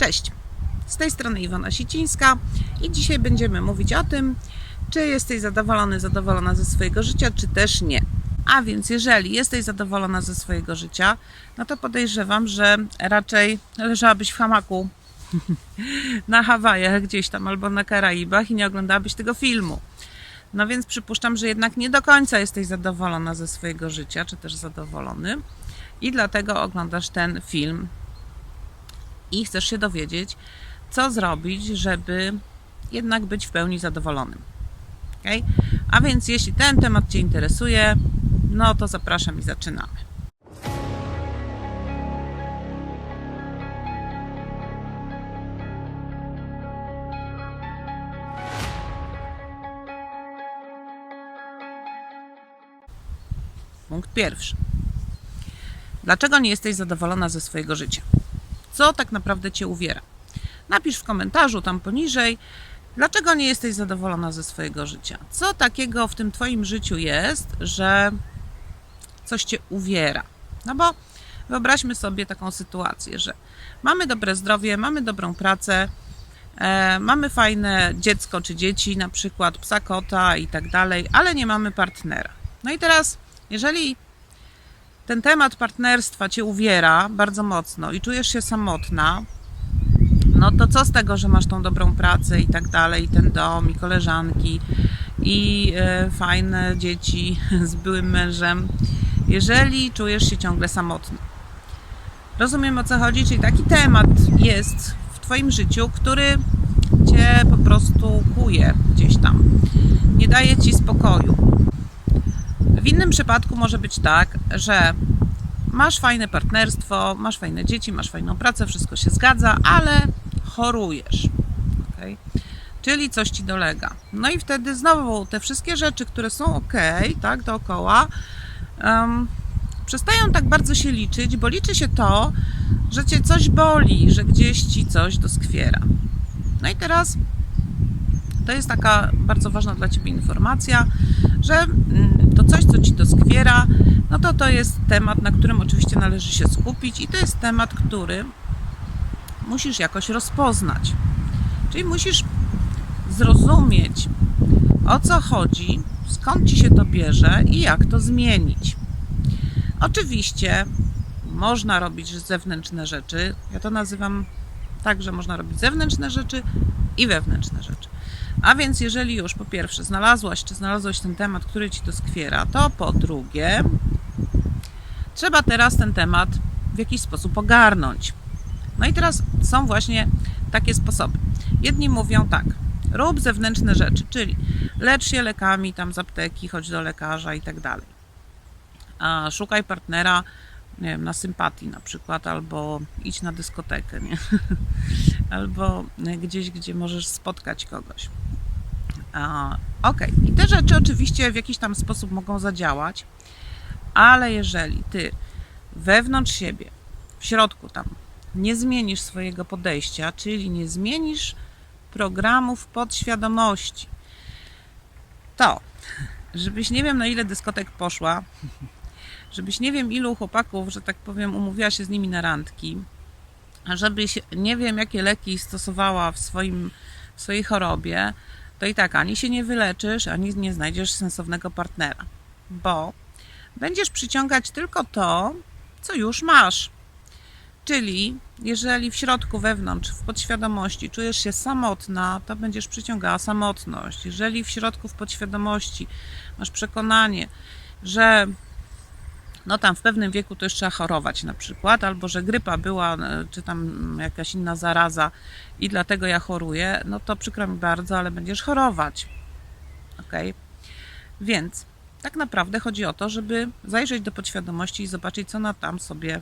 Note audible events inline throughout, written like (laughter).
Cześć, z tej strony Iwona Sicińska i dzisiaj będziemy mówić o tym, czy jesteś zadowolony, zadowolona ze swojego życia, czy też nie. A więc jeżeli jesteś zadowolona ze swojego życia, no to podejrzewam, że raczej leżałabyś w hamaku (laughs) na Hawajach gdzieś tam albo na Karaibach i nie oglądałabyś tego filmu. No więc przypuszczam, że jednak nie do końca jesteś zadowolona ze swojego życia, czy też zadowolony i dlatego oglądasz ten film i chcesz się dowiedzieć, co zrobić, żeby jednak być w pełni zadowolonym. Okay? A więc jeśli ten temat Cię interesuje, no to zapraszam i zaczynamy. Punkt pierwszy. Dlaczego nie jesteś zadowolona ze swojego życia? Co tak naprawdę Cię uwiera? Napisz w komentarzu tam poniżej, dlaczego nie jesteś zadowolona ze swojego życia. Co takiego w tym Twoim życiu jest, że coś Cię uwiera? No bo wyobraźmy sobie taką sytuację, że mamy dobre zdrowie, mamy dobrą pracę, e, mamy fajne dziecko czy dzieci, na przykład psa, kota i tak dalej, ale nie mamy partnera. No i teraz, jeżeli ten temat partnerstwa cię uwiera bardzo mocno i czujesz się samotna, no to co z tego, że masz tą dobrą pracę i tak dalej, i ten dom, i koleżanki, i e, fajne dzieci (laughs) z byłym mężem, jeżeli czujesz się ciągle samotny. Rozumiem o co chodzi, czyli taki temat jest w Twoim życiu, który Cię po prostu kuje gdzieś tam, nie daje Ci spokoju. W innym przypadku może być tak, że masz fajne partnerstwo, masz fajne dzieci, masz fajną pracę, wszystko się zgadza, ale chorujesz. Okay? Czyli coś ci dolega. No i wtedy znowu te wszystkie rzeczy, które są ok, tak, dookoła, um, przestają tak bardzo się liczyć, bo liczy się to, że cię coś boli, że gdzieś ci coś doskwiera. No i teraz to jest taka bardzo ważna dla Ciebie informacja, że mm, to coś, co Ci doskwiera, no to to jest temat, na którym oczywiście należy się skupić i to jest temat, który musisz jakoś rozpoznać. Czyli musisz zrozumieć, o co chodzi, skąd Ci się to bierze i jak to zmienić. Oczywiście można robić zewnętrzne rzeczy. Ja to nazywam tak, że można robić zewnętrzne rzeczy i wewnętrzne rzeczy. A więc jeżeli już po pierwsze znalazłaś czy znalazłeś ten temat, który ci doskwiera, to po drugie trzeba teraz ten temat w jakiś sposób ogarnąć. No i teraz są właśnie takie sposoby. Jedni mówią tak, rób zewnętrzne rzeczy, czyli lecz się lekami tam z apteki, chodź do lekarza i tak dalej. Szukaj partnera nie wiem, na sympatii na przykład, albo idź na dyskotekę, nie? (laughs) albo gdzieś, gdzie możesz spotkać kogoś. Ok, i te rzeczy oczywiście w jakiś tam sposób mogą zadziałać, ale jeżeli ty wewnątrz siebie, w środku tam, nie zmienisz swojego podejścia, czyli nie zmienisz programów podświadomości, to żebyś nie wiem na ile dyskotek poszła, żebyś nie wiem ilu chłopaków, że tak powiem, umówiła się z nimi na randki, żebyś nie wiem jakie leki stosowała w, swoim, w swojej chorobie, to i tak ani się nie wyleczysz, ani nie znajdziesz sensownego partnera, bo będziesz przyciągać tylko to, co już masz. Czyli jeżeli w środku, wewnątrz, w podświadomości czujesz się samotna, to będziesz przyciągała samotność. Jeżeli w środku, w podświadomości masz przekonanie, że no tam w pewnym wieku to już trzeba chorować na przykład, albo że grypa była, e, czy tam jakaś inna zaraza i dlatego ja choruję, no to przykro mi bardzo, ale będziesz chorować. Ok? Więc tak naprawdę chodzi o to, żeby zajrzeć do podświadomości i zobaczyć, co ona tam sobie,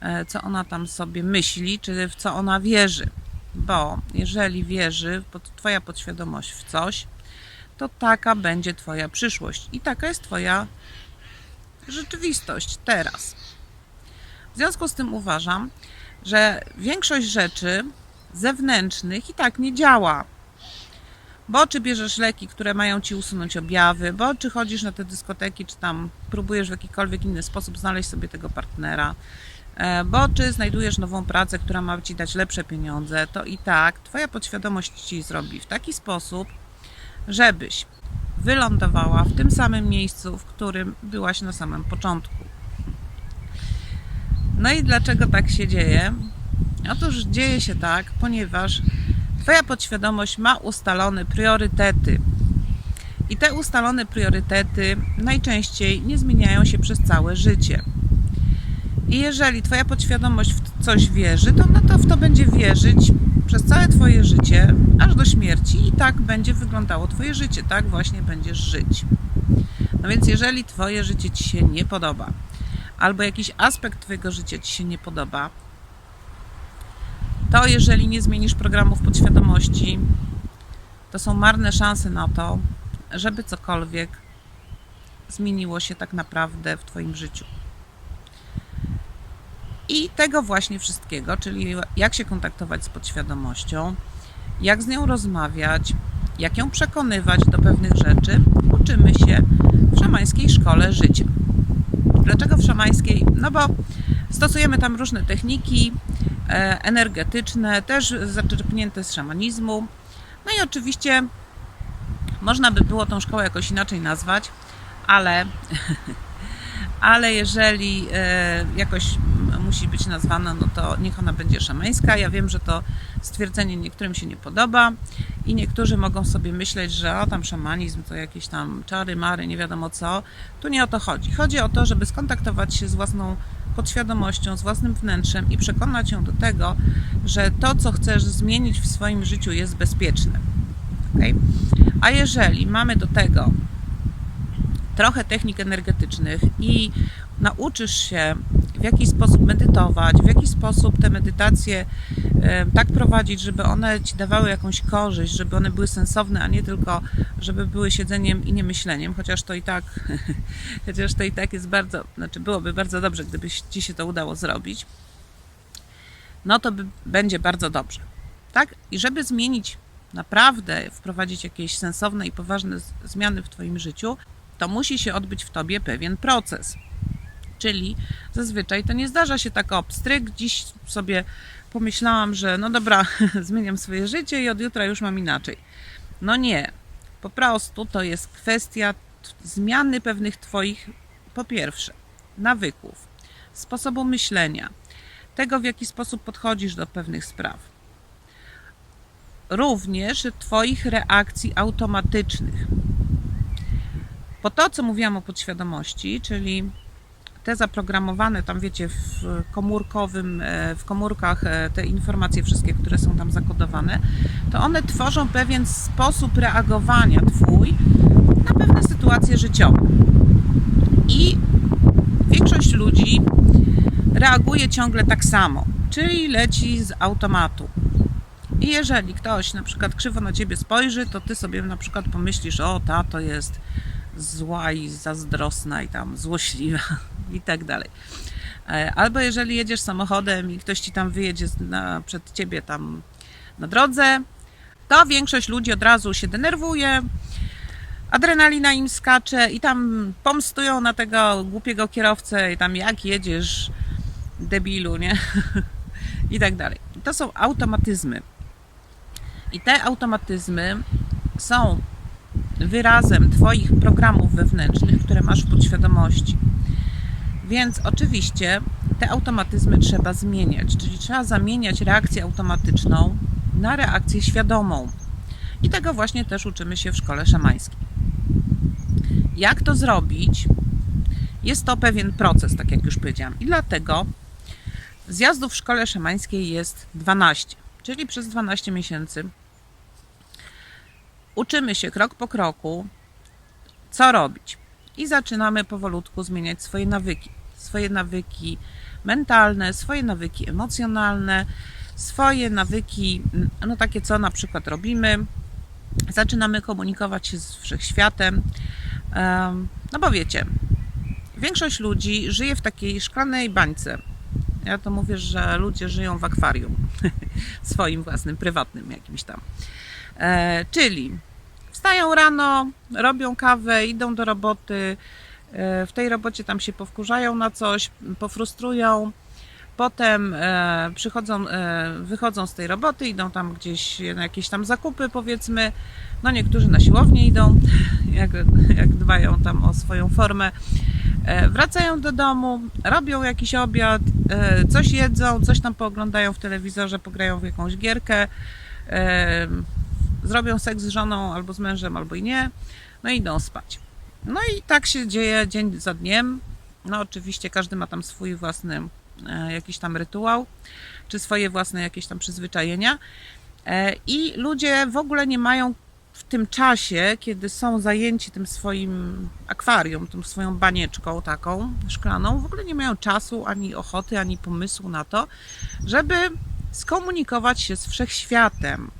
e, co ona tam sobie myśli, czy w co ona wierzy. Bo jeżeli wierzy, Twoja podświadomość w coś, to taka będzie Twoja przyszłość i taka jest Twoja rzeczywistość teraz. W związku z tym uważam, że większość rzeczy zewnętrznych i tak nie działa. Bo czy bierzesz leki, które mają ci usunąć objawy, bo czy chodzisz na te dyskoteki, czy tam próbujesz w jakikolwiek inny sposób znaleźć sobie tego partnera, E, Bo czy znajdujesz nową pracę, która ma ci dać lepsze pieniądze, to i tak Twoja podświadomość ci zrobi w taki sposób, żebyś wylądowała w tym samym miejscu, w którym byłaś na samym początku. No i dlaczego tak się dzieje? Otóż dzieje się tak, ponieważ Twoja podświadomość ma ustalone priorytety. I te ustalone priorytety najczęściej nie zmieniają się przez całe życie. I jeżeli Twoja podświadomość w coś wierzy, to, no to w to będzie wierzyć przez całe Twoje życie, aż do śmierci, i tak będzie wyglądało Twoje życie, tak właśnie będziesz żyć. No więc, jeżeli Twoje życie Ci się nie podoba, albo jakiś aspekt Twojego życia Ci się nie podoba, to jeżeli nie zmienisz programów podświadomości, to są marne szanse na to, żeby cokolwiek zmieniło się tak naprawdę w Twoim życiu. I tego właśnie wszystkiego, czyli jak się kontaktować z podświadomością, jak z nią rozmawiać, jak ją przekonywać do pewnych rzeczy, uczymy się w szamańskiej szkole życia. Dlaczego w szamańskiej? No bo stosujemy tam różne techniki e, energetyczne, też zaczerpnięte z szamanizmu. No i oczywiście można by było tą szkołę jakoś inaczej nazwać, ale, (laughs) ale jeżeli e, jakoś musi być nazwana, no to niech ona będzie szamańska. Ja wiem, że to stwierdzenie niektórym się nie podoba i niektórzy mogą sobie myśleć, że o tam szamanizm to jakieś tam czary, mary, nie wiadomo co. Tu nie o to chodzi. Chodzi o to, żeby skontaktować się z własną podświadomością, z własnym wnętrzem i przekonać ją do tego, że to, co chcesz zmienić w swoim życiu, jest bezpieczne. Okay? A jeżeli mamy do tego trochę technik energetycznych i nauczysz się w jaki sposób medytować, w jaki sposób te medytacje tak prowadzić, żeby one ci dawały jakąś korzyść, żeby one były sensowne, a nie tylko, żeby były siedzeniem i nie myśleniem, chociaż to i tak, (laughs) chociaż to i tak jest bardzo, znaczy byłoby bardzo dobrze, gdyby ci się to udało zrobić, no to by, będzie bardzo dobrze. Tak? I żeby zmienić naprawdę, wprowadzić jakieś sensowne i poważne zmiany w Twoim życiu, to musi się odbyć w Tobie pewien proces. Czyli zazwyczaj to nie zdarza się tak obstryk. Dziś sobie pomyślałam, że no dobra, (laughs) zmieniam swoje życie i od jutra już mam inaczej. No nie. Po prostu to jest kwestia zmiany pewnych Twoich, po pierwsze, nawyków, sposobu myślenia, tego w jaki sposób podchodzisz do pewnych spraw. Również Twoich reakcji automatycznych. Po to, co mówiłam o podświadomości, czyli te zaprogramowane tam, wiecie, w komórkowym, e, w komórkach e, te informacje wszystkie, które są tam zakodowane, to one tworzą pewien sposób reagowania Twój na pewne sytuacje życiowe. I większość ludzi reaguje ciągle tak samo, czyli leci z automatu. I jeżeli ktoś na przykład krzywo na ciebie spojrzy, to ty sobie na przykład pomyślisz, o ta to jest zła i zazdrosna i tam złośliwa i tak dalej. E, albo jeżeli jedziesz samochodem i ktoś ci tam wyjedzie na, przed ciebie tam na drodze, to większość ludzi od razu się denerwuje, adrenalina im skacze i tam pomstują na tego głupiego kierowcę i tam jak jedziesz debilu, nie? (laughs) I tak dalej. To są automatyzmy. I te automatyzmy są wyrazem Twoich programów wewnętrznych, które masz w podświadomości. Więc oczywiście te automatyzmy trzeba zmieniać, czyli trzeba zamieniać reakcję automatyczną na reakcję świadomą. I tego właśnie też uczymy się w szkole szamańskiej. Jak to zrobić? Jest to pewien proces, tak jak już powiedziałam. I dlatego zjazdów w szkole szamańskiej jest 12, czyli przez 12 miesięcy uczymy się krok po kroku, co robić. I zaczynamy powolutku zmieniać swoje nawyki. Swoje nawyki mentalne, swoje nawyki emocjonalne, swoje nawyki, no takie co na przykład robimy. Zaczynamy komunikować się z wszechświatem. No bo wiecie, większość ludzi żyje w takiej szklanej bańce. Ja to mówię, że ludzie żyją w akwarium (laughs) swoim własnym, prywatnym jakimś tam. E, czyli wstają rano, robią kawę, idą do roboty. E, w tej robocie tam się powkurzają na coś, pofrustrują, Potem e, przychodzą, e, wychodzą z tej roboty, idą tam gdzieś na jakieś tam zakupy, powiedzmy. No niektórzy na siłownię idą, (laughs) jak, jak dbają tam o swoją formę. Wracają do domu, robią jakiś obiad, coś jedzą, coś tam pooglądają w telewizorze, pograją w jakąś gierkę, zrobią seks z żoną albo z mężem, albo i nie, no i idą spać. No i tak się dzieje dzień za dniem. No oczywiście każdy ma tam swój własny e, jakiś tam rytuał, czy swoje własne jakieś tam przyzwyczajenia. E, I ludzie w ogóle nie mają w tym czasie, kiedy są zajęci tym swoim akwarium, tą swoją banieczką taką szklaną, w ogóle nie mają czasu, ani ochoty, ani pomysłu na to, żeby skomunikować się z wszechświatem.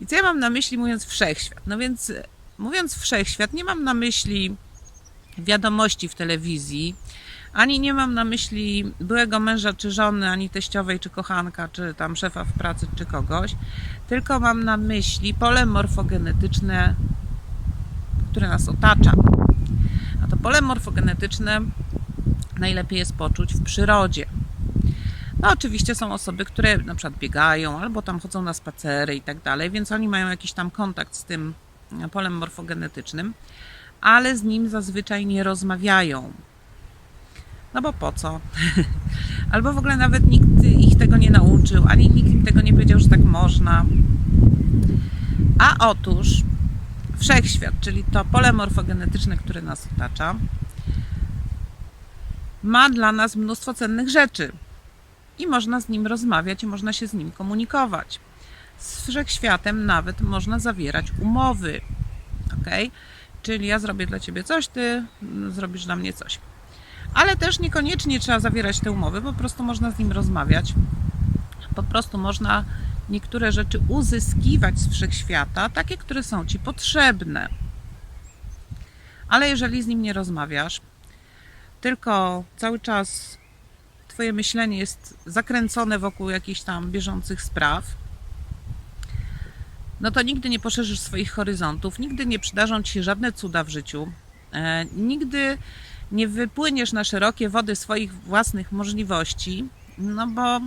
I co ja mam na myśli mówiąc wszechświat? No więc e, mówiąc wszechświat, nie mam na myśli wiadomości w telewizji, ani nie mam na myśli byłego męża czy żony, ani teściowej, czy kochanka, czy tam szefa w pracy, czy kogoś, tylko mam na myśli pole morfogenetyczne, które nas otacza. A to pole morfogenetyczne najlepiej jest poczuć w przyrodzie. No oczywiście są osoby, które na przykład biegają albo tam chodzą na spacery i tak dalej, więc oni mają jakiś tam kontakt z tym polem morfogenetycznym, ale z nim zazwyczaj nie rozmawiają. No bo po co? (laughs) Albo w ogóle nawet nikt ich tego nie nauczył, ani nikt im tego nie powiedział, że tak można. A otóż wszechświat, czyli to pole morfogenetyczne, które nas otacza, ma dla nas mnóstwo cennych rzeczy. I można z nim rozmawiać, można się z nim komunikować. Z wszechświatem nawet można zawierać umowy. Ok? Czyli ja zrobię dla ciebie coś, ty mm, zrobisz dla mnie coś. Ale też niekoniecznie trzeba zawierać te umowy, po prostu można z nim rozmawiać. Po prostu można niektóre rzeczy uzyskiwać z wszechświata, takie, które są ci potrzebne. Ale jeżeli z nim nie rozmawiasz, tylko cały czas Twoje myślenie jest zakręcone wokół jakichś tam bieżących spraw, no to nigdy nie poszerzysz swoich horyzontów, nigdy nie przydarzą ci się żadne cuda w życiu, e, nigdy nie wypłyniesz na szerokie wody swoich własnych możliwości, no bo,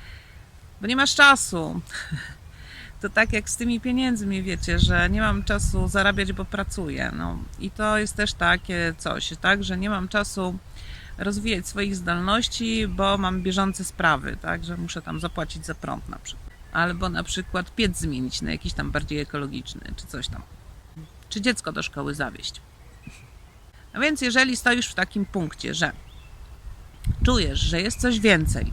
(laughs) bo nie masz czasu. (laughs) To tak jak z tymi pieniędzmi, wiecie, że nie mam czasu zarabiać, bo pracuję. No i to jest też takie coś, tak, że nie mam czasu rozwijać swoich zdolności, bo mam bieżące sprawy, tak, że muszę tam zapłacić za prąd na przykład. Albo na przykład piec zmienić na jakiś tam bardziej ekologiczny, czy coś tam. Czy dziecko do szkoły zawieźć. A więc jeżeli stoisz w takim punkcie, że czujesz, że jest coś więcej,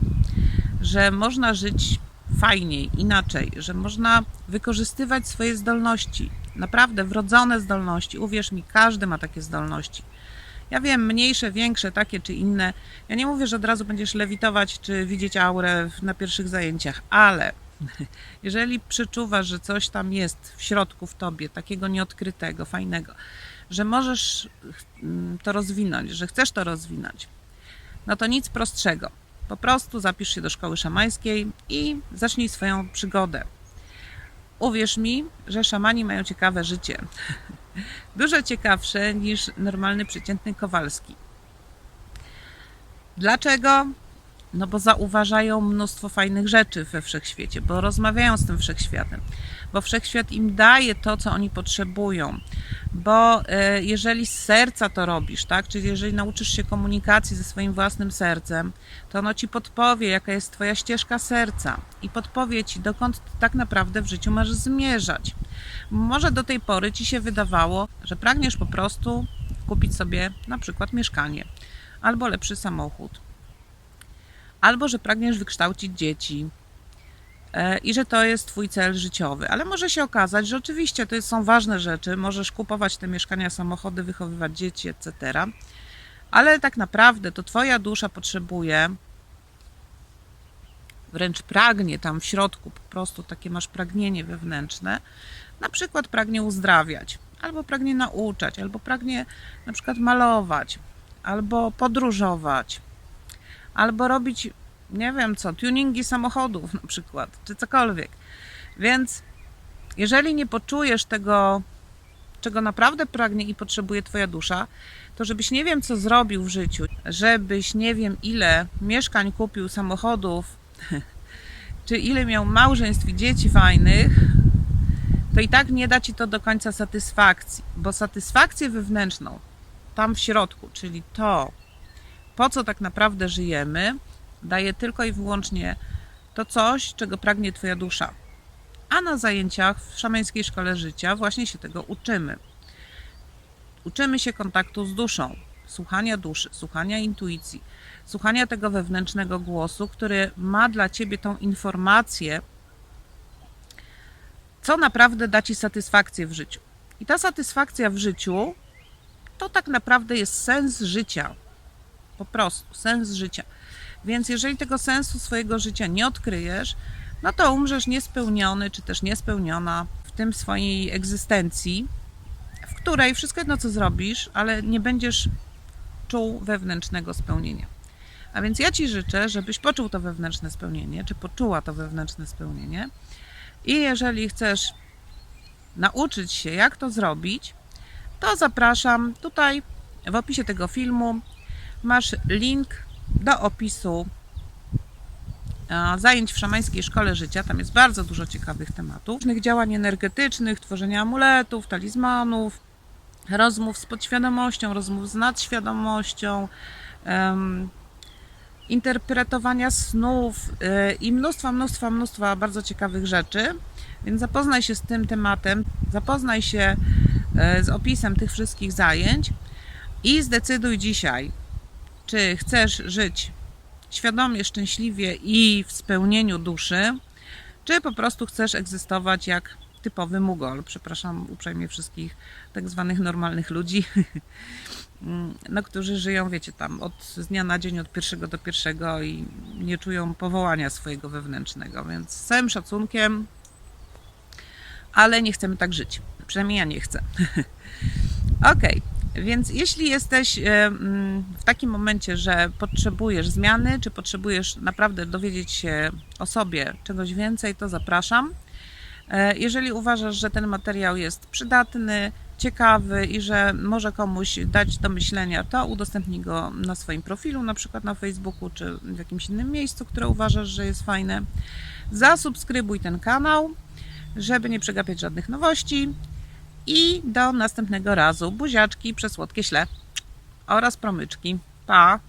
że można żyć fajniej, inaczej, że można wykorzystywać swoje zdolności, naprawdę wrodzone zdolności. Uwierz mi, każdy ma takie zdolności. Ja wiem, mniejsze, większe, takie czy inne. Ja nie mówię, że od razu będziesz lewitować czy widzieć aurę na pierwszych zajęciach, ale (laughs) jeżeli przeczuwasz, że coś tam jest w środku w tobie, takiego nieodkrytego, fajnego, że możesz mm, to rozwinąć, że chcesz to rozwinąć, no to nic prostszego. Po prostu zapisz się do szkoły szamańskiej i zacznij swoją przygodę. Uwierz mi, że szamani mają ciekawe życie. (laughs) Dużo ciekawsze niż normalny przeciętny Kowalski. Dlaczego? No bo zauważają mnóstwo fajnych rzeczy we wszechświecie, bo rozmawiają z tym wszechświatem, bo wszechświat im daje to, co oni potrzebują. Bo e, jeżeli z serca to robisz, tak, czyli jeżeli nauczysz się komunikacji ze swoim własnym sercem, to ono ci podpowie, jaka jest twoja ścieżka serca. I podpowie ci, dokąd tak naprawdę w życiu masz zmierzać. Może do tej pory ci się wydawało, że pragniesz po prostu kupić sobie na przykład mieszkanie albo lepszy samochód. Albo że pragniesz wykształcić dzieci i że to jest Twój cel życiowy. Ale może się okazać, że oczywiście to są ważne rzeczy, możesz kupować te mieszkania, samochody, wychowywać dzieci, etc. Ale tak naprawdę to Twoja dusza potrzebuje, wręcz pragnie tam w środku, po prostu takie masz pragnienie wewnętrzne, na przykład pragnie uzdrawiać, albo pragnie nauczać, albo pragnie na przykład malować, albo podróżować, albo robić, nie wiem co, tuningi samochodów na przykład, czy cokolwiek. Więc jeżeli nie poczujesz tego czego naprawdę pragnie i potrzebuje Twoja dusza, to żebyś nie wiem, co zrobił w życiu, żebyś nie wiem, ile mieszkań kupił, samochodów, (laughs) czy ile miał małżeństw i dzieci fajnych, to i tak nie da ci to do końca satysfakcji, bo satysfakcję wewnętrzną, tam w środku, czyli to, po co tak naprawdę żyjemy, daje tylko i wyłącznie to coś, czego pragnie Twoja dusza. A na zajęciach w szamańskiej szkole życia właśnie się tego uczymy. Uczymy się kontaktu z duszą, słuchania duszy, słuchania intuicji, słuchania tego wewnętrznego głosu, który ma dla ciebie tą informację, co naprawdę da ci satysfakcję w życiu. I ta satysfakcja w życiu to tak naprawdę jest sens życia. Po prostu sens życia. Więc jeżeli tego sensu swojego życia nie odkryjesz, no to umrzesz niespełniony, czy też niespełniona w tym swojej egzystencji, w której wszystko jedno, co zrobisz, ale nie będziesz czuł wewnętrznego spełnienia. A więc ja Ci życzę, żebyś poczuł to wewnętrzne spełnienie, czy poczuła to wewnętrzne spełnienie. I jeżeli chcesz nauczyć się, jak to zrobić, to zapraszam tutaj w opisie tego filmu. Masz link do opisu e, zajęć w szamańskiej szkole życia. Tam jest bardzo dużo ciekawych tematów, różnych działań energetycznych, tworzenia amuletów, talizmanów, rozmów z podświadomością, rozmów z nadświadomością, interpretowania snów e, i mnóstwa, mnóstwa, mnóstwa bardzo ciekawych rzeczy. Więc zapoznaj się z tym tematem, zapoznaj się e, z opisem tych wszystkich zajęć i zdecyduj dzisiaj, czy chcesz żyć świadomie, szczęśliwie i w spełnieniu duszy, czy po prostu chcesz egzystować jak typowy mugol. Przepraszam uprzejmie wszystkich tak zwanych normalnych ludzi, (laughs) no, którzy żyją, wiecie, tam od dnia na dzień, od pierwszego do pierwszego i nie czują powołania swojego wewnętrznego. Więc z całym szacunkiem, ale nie chcemy tak żyć. Przynajmniej ja nie chcę. (laughs) Okej. Więc jeśli jesteś e, mm, w takim momencie, że potrzebujesz zmiany, czy potrzebujesz naprawdę dowiedzieć się o sobie czegoś więcej, to zapraszam. E, Jeżeli uważasz, że ten materiał jest przydatny, ciekawy i że może komuś dać do myślenia, to udostępnij go na swoim profilu, na przykład na Facebooku czy w jakimś innym miejscu, które uważasz, że jest fajne. Zasubskrybuj ten kanał, żeby nie przegapiać żadnych nowości. I do następnego razu. Buziaczki, przesłodkie śle oraz promyczki. Pa!